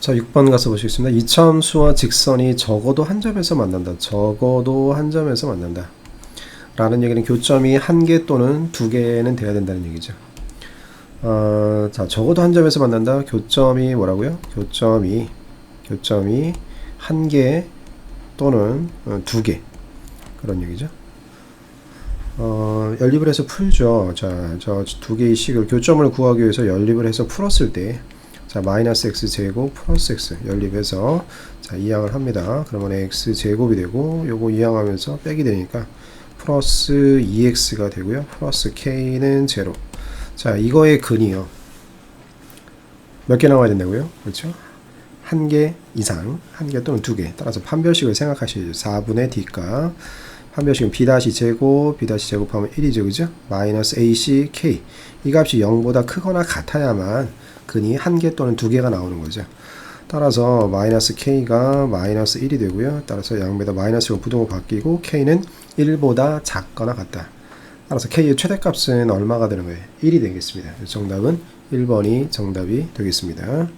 자, 6번 가서 보시겠습니다. 이차함수와 직선이 적어도 한 점에서 만난다. 적어도 한 점에서 만난다. 라는 얘기는 교점이 한 개 또는 두 개는 돼야 된다는 얘기죠. 어, 자, 적어도 한 점에서 만난다. 교점이 뭐라고요? 교점이 교점이 한 개 또는 어, 두 개. 그런 얘기죠. 어, 연립을 해서 풀죠. 자, 저 두 개의 식을 교점을 구하기 위해서 연립을 해서 풀었을 때 자, 마이너스 x 제곱 플러스 x 연립해서 자, 이항을 합니다. 그러면 x 제곱이 되고 요거 이항하면서 빼기 되니까 플러스 2x가 되고요. 플러스 k는 제로. 자, 이거의 근이요. 몇 개 나와야 된다고요? 그렇죠? 한 개 이상, 한 개 또는 두 개. 따라서 판별식을 생각하셔야죠. 4분의 d가 판별식은 b 다시 제곱, b 다시 제곱하면 1이죠, 그죠? 마이너스 ac k 이 값이 0보다 크거나 같아야만 근이 한 개 또는 두 개가 나오는 거죠. 따라서 마이너스 k가 마이너스 1이 되고요. 따라서 양배다 마이너스로 부동으로 바뀌고 k는 1보다 작거나 같다. 따라서 k의 최대값은 얼마가 되는 거예요? 1이 되겠습니다. 정답은 1번이 정답이 되겠습니다.